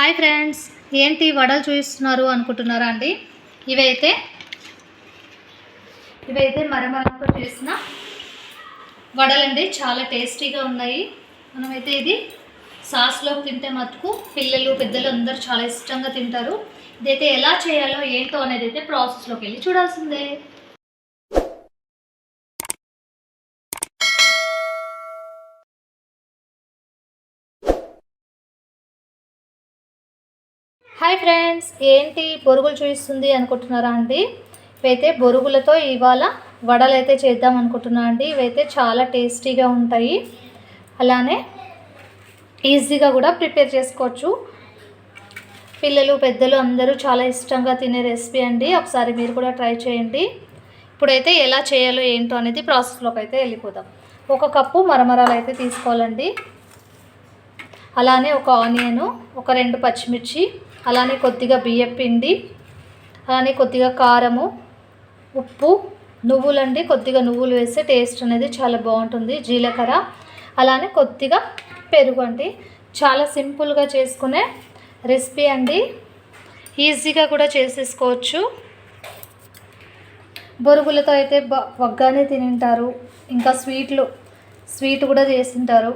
Hi friends ఏంటి వడలు చూపిస్తున్నారు అనుకుంటున్నారా అండి? ఇవైతే ఇవైతే మరమరంతో చేసిన వడలండి చాలా టేస్టీగా ఉన్నాయి. మనమైతే ఇది సాస్లో తింటే మటుకు పిల్లలు పెద్దలు అందరూ చాలా ఇష్టంగా తింటారు. ఇదైతే ఎలా చేయాలో ఏంటో అనేది అయితే ప్రాసెస్లోకి వెళ్ళి చూడాల్సిందే. హాయ్ ఫ్రెండ్స్ ఏంటి బొరుగులు చూపిస్తుంది అనుకుంటున్నారా అండి? ఇవైతే బొరుగులతో ఇవాళ వడలు అయితే చేద్దాం అనుకుంటున్నా అండి. ఇవైతే చాలా టేస్టీగా ఉంటాయి. అలానే ఈజీగా కూడా ప్రిపేర్ చేసుకోవచ్చు. పిల్లలు పెద్దలు అందరూ చాలా ఇష్టంగా తినే రెసిపీ అండి. ఒకసారి మీరు కూడా ట్రై చేయండి. ఇప్పుడైతే ఎలా చేయాలో ఏంటో అనేది ప్రాసెస్లోకి అయితే వెళ్ళిపోదాం. ఒక కప్పు మరమరాలు అయితే తీసుకోవాలండి. అలానే ఒక ఆనియను ఒక రెండు పచ్చిమిర్చి అలానే కొద్దిగా బియ్యం పిండి అలానే కొద్దిగా కారము ఉప్పు నువ్వులండి. కొద్దిగా నువ్వులు వేస్తే టేస్ట్ అనేది చాలా బాగుంటుంది. జీలకర్ర అలానే కొద్దిగా పెరుగు అండి. చాలా సింపుల్గా చేసుకునే రెసిపీ అండి. ఈజీగా కూడా చేసేసుకోవచ్చు. బొరుగులతో అయితే బ వగ్గానే తింటారు ఇంకా స్వీట్లు స్వీట్ కూడా చేసింటారు.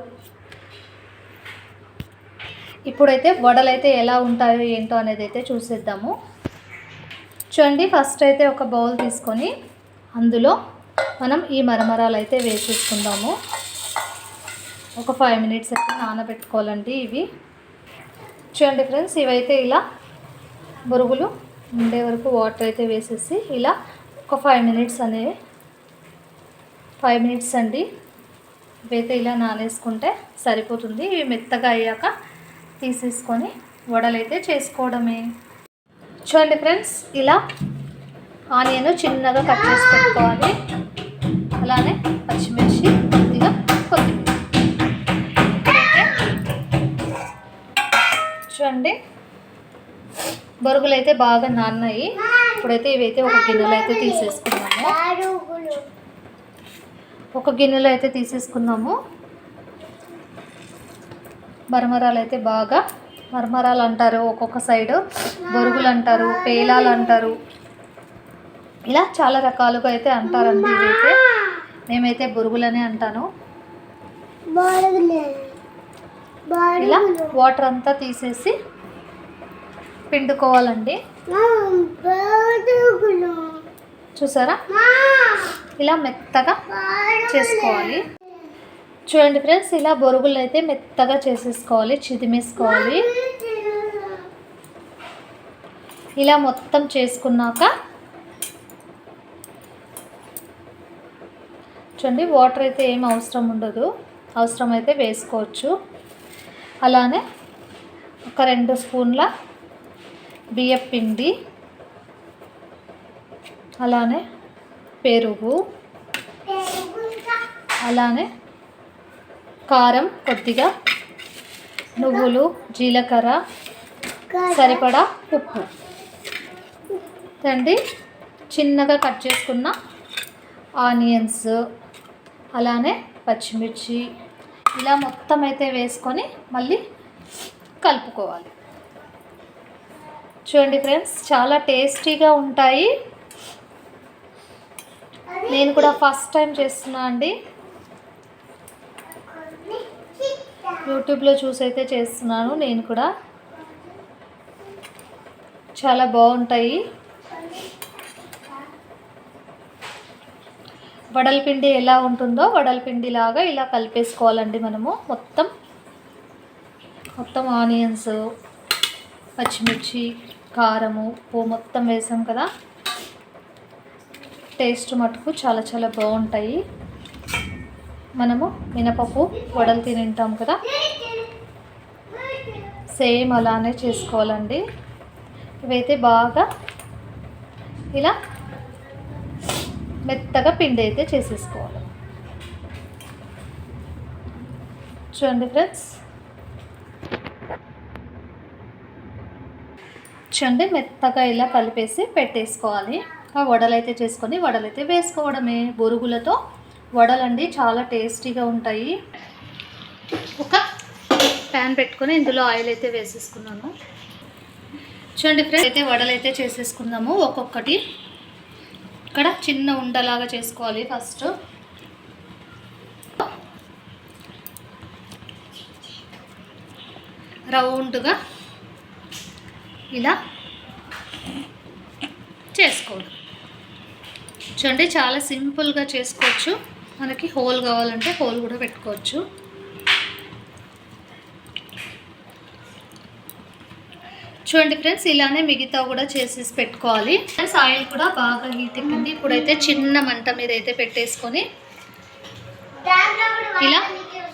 ఇప్పుడైతే వడలు అయితే ఎలా ఉంటాయో ఏంటో అనేది అయితే చూసేద్దాము. చూడండి ఫస్ట్ అయితే ఒక బౌల్ తీసుకొని అందులో మనం ఈ మరమరాలు అయితే వేసేసుకుందాము. ఒక ఫైవ్ మినిట్స్ అయితే నానబెట్టుకోవాలండి ఇవి. చూడండి ఫ్రెండ్స్ ఇవైతే ఇలా బొరుగులు ఉండే వరకు వాటర్ అయితే వేసేసి ఇలా ఒక ఫైవ్ మినిట్స్ అనేవి ఫైవ్ మినిట్స్ అండి. ఇవైతే ఇలా నానేసుకుంటే సరిపోతుంది. ఇవి మెత్తగా అయ్యాక తీసేసుకొని వడలైతే చేసుకోవడమే. చూడండి ఫ్రెండ్స్ ఇలా ఆనియన్ చిన్నగా కట్ చేసి పెట్టుకోవాలి. అలానే పచ్చిమిర్చి కొద్దిగా కొత్తిమీర. చూడండి బొరుగులు అయితే బాగా నాన్నాయి. ఇప్పుడైతే ఇవైతే ఒక గిన్నెలో అయితే తీసేసుకున్నాము. ఒక గిన్నెలో అయితే తీసేసుకున్నాము. మరమరాలు అయితే బాగా మరమరాలు అంటారు ఒక్కొక్క సైడు. బొరుగులు అంటారు పేలాలు అంటారు ఇలా చాలా రకాలుగా అయితే అంటారండి ఇవైతే. మేమైతే బొరుగులనే అంటాను. ఇలా వాటర్ అంతా తీసేసి పిండుకోవాలండి. చూసారా? ఇలా మెత్తగా చేసుకోవాలి. చూడండి ఫ్రెండ్స్ ఇలా బొరుగులు అయితే మెత్తగా చేసేసుకోవాలి చిదిమేసుకోవాలి. ఇలా మొత్తం చేసుకున్నాక చూడండి వాటర్ అయితే ఏం అవసరం ఉండదు. అవసరం అయితే వేసుకోవచ్చు. అలానే ఒక రెండు స్పూన్ల బియ్యం పిండి అలానే పెరుగు అలానే కారం కొద్దిగా నువ్వులు జీలకర్ర సరిపడా ఉప్పు. తండి చిన్నగా కట్ చేసుకున్న ఆనియన్స్ అలానే పచ్చిమిర్చి ఇలా మొత్తం అయితే వేసుకొని మళ్ళీ కలుపుకోవాలి. చూడండి ఫ్రెండ్స్ చాలా టేస్టీగా ఉంటాయి. నేను కూడా ఫస్ట్ టైం చేస్తున్నా అండి. యూట్యూబ్లో చూసి అయితే చేస్తున్నాను నేను కూడా. చాలా బాగుంటాయి. వడలపిండి ఎలా ఉంటుందో వడలపిండి లాగా ఇలా కలిపేసుకోవాలండి మనము మొత్తం. మొత్తం ఆనియన్స్ పచ్చిమిర్చి కారము ఉప్పు మొత్తం వేసాం కదా. టేస్ట్ మటుకు చాలా చాలా బాగుంటాయి. మనము మినపప్పు వడలు తింటాం కదా. సేమ్ అలానే చేసుకోవాలండి. ఇవైతే బాగా ఇలా మెత్తగా పిండి అయితే చేసేసుకోవాలి. చూడండి ఫ్రెండ్స్. చూడండి మెత్తగా ఇలా కలిపేసి పెట్టేసుకోవాలి. ఆ వడలైతే చేసుకొని వడలైతే వేసుకోవడమే. బొరుగులతో వడలండి చాలా టేస్టీగా ఉంటాయి. ఒక ప్యాన్ పెట్టుకొని ఇందులో ఆయిల్ అయితే వేసేసుకున్నాను. చూడండి ఫ్రెండ్స్ అయితే వడలు అయితే చేసేసుకుందాము ఒక్కొక్కటి. ఇక్కడ చిన్న ఉండలాగా చేసుకోవాలి ఫస్ట్. రౌండ్గా ఇలా చేసుకోవడం చూడండి చాలా సింపుల్గా చేసుకోవచ్చు. మనకి హోల్ కావాలంటే హోల్ కూడా పెట్టుకోవచ్చు. చూడండి ఫ్రెండ్స్ ఇలానే మిగతా కూడా చేసేసి పెట్టుకోవాలి. ఫ్రెండ్స్ ఆయిల్ కూడా బాగా హీట్ ఎక్కింది ఇప్పుడైతే చిన్న మంట మీద అయితే పెట్టేసుకొని ఇలా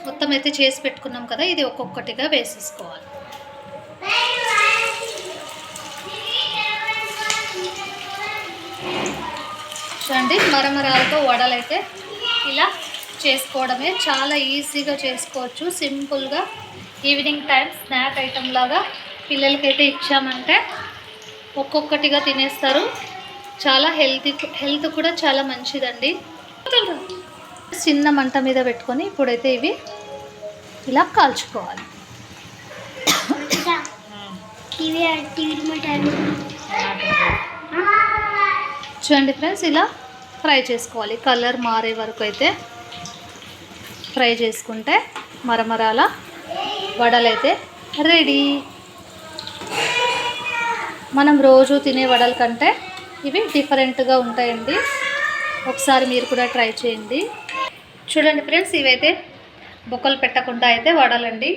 మొత్తం అయితే చేసి పెట్టుకున్నాం కదా ఇది ఒక్కొక్కటిగా వేసేసుకోవాలి. చూడండి మరమరాలతో వడలైతే ఇలా చేసుకోవడమే. చాలా ఈజీగా చేసుకోవచ్చు. సింపుల్గా ఈవినింగ్ టైం స్నాక్ ఐటెం లాగా పిల్లలకైతే ఇచ్చామంటే ఒక్కొక్కటిగా తినేస్తారు. చాలా హెల్తీ హెల్త్ కూడా చాలా మంచిదండి. చిన్న మంట మీద పెట్టుకొని ఇప్పుడైతే ఇవి ఇలా కాల్చుకోవాలి. చూడండి ఫ్రెండ్స్ ఇలా ఫ్రై చేసుకోవాలి. కలర్ మారే వరకు అయితే ఫ్రై చేసుకుంటే మరమరాల వడలైతే రెడీ. మనం రోజు తినే వడల కంటే ఇవి డిఫరెంట్గా ఉంటాయండి. ఒకసారి మీరు కూడా ట్రై చేయండి. చూడండి ఫ్రెండ్స్ ఇవైతే బొక్కలు పెట్టకుండా అయితే వడలండి.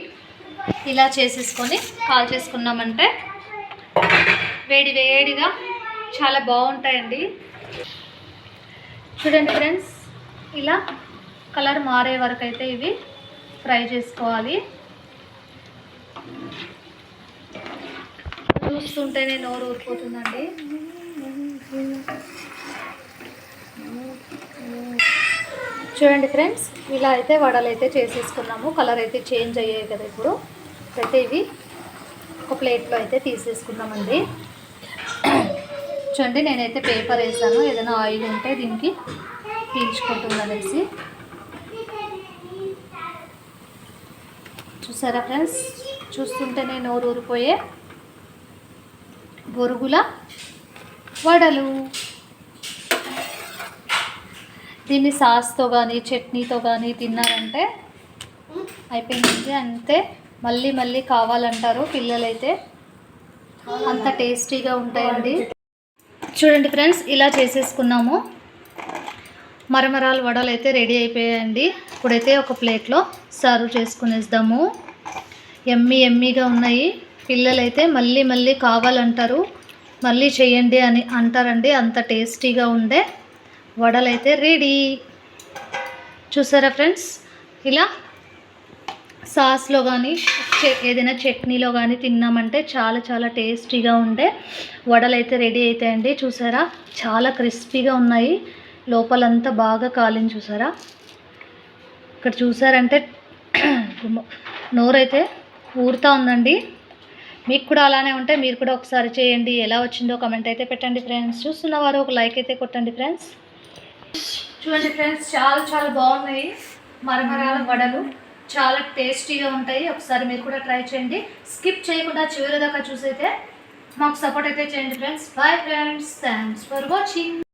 ఇలా చేసేసుకొని కాల్ చేసుకున్నామంటే వేడి వేడిగా చాలా బాగుంటాయండి. చూడండి ఫ్రెండ్స్ ఇలా కలర్ మారే వరకు అయితే ఇవి ఫ్రై చేసుకోవాలి. చూస్తుంటేనే నోరు ఊరిపోతుందండి. చూడండి ఫ్రెండ్స్ ఇలా అయితే వడలు అయితే చేసేసుకున్నాము. కలర్ అయితే చేంజ్ అయ్యాయి కదా ఇప్పుడు. అయితే ఇవి ఒక ప్లేట్లో అయితే తీసేసుకున్నామండి. చూడండి నేనైతే పేపర్ వేసాను ఏదైనా ఆయిల్ ఉంటే దీనికి పీల్చుకుంటుంది అనేసి. చూసారా ఫ్రెండ్స్? చూస్తుంటేనే నోరు ఊరిపోయే బొరుగుల వడలు. దీన్ని సాస్తో కానీ చట్నీతో కానీ తిన్నారంటే అయిపోయింది అంతే. మళ్ళీ మళ్ళీ కావాలంటారు పిల్లలైతే. అంత టేస్టీగా ఉంటాయండి. చూడండి ఫ్రెండ్స్ ఇలా చేసేసుకున్నాము. మరమరాలు వడలు అయితే రెడీ అయిపోయాయండి. ఇప్పుడైతే ఒక ప్లేట్లో సర్వ్ చేసుకునేద్దాము. ఎమ్మి ఎమ్మిగా ఉన్నాయి. పిల్లలైతే మళ్ళీ మళ్ళీ కావాలంటారు. మళ్ళీ చేయండి అని అంటారండి. అంత టేస్టీగా ఉండే వడలు అయితే రెడీ. చూసారా ఫ్రెండ్స్? ఇలా సాస్లో కానీ ఏదైనా చట్నీలో కానీ తిన్నామంటే చాలా చాలా టేస్టీగా ఉండే. వడలు అయితే రెడీ అవుతాయండి చూసారా? చాలా క్రిస్పీగా ఉన్నాయి. లోపలంతా బాగా కాలింది చూసారా? ఇక్కడ చూసారంటే నోరైతే ఊరుతా ఉందండి. మీకు కూడా అలానే ఉంటే మీరు కూడా ఒకసారి చేయండి. ఎలా వచ్చిందో కమెంట్ అయితే పెట్టండి ఫ్రెండ్స్ చూస్తున్న వారు ఒక లైక్ అయితే కొట్టండి ఫ్రెండ్స్ చూడండి ఫ్రెండ్స్ చాలా చాలా బాగున్నాయి. మరమరాల వడలు. చాలా టేస్టీగా ఉంటాయి. ఒకసారి మీరు కూడా ట్రై చేయండి. స్కిప్ చేయకుండా చివరి దాకా చూసైతే మాకు సపోర్ట్ అయితే చేయండి friends. Bye friends thanks for watching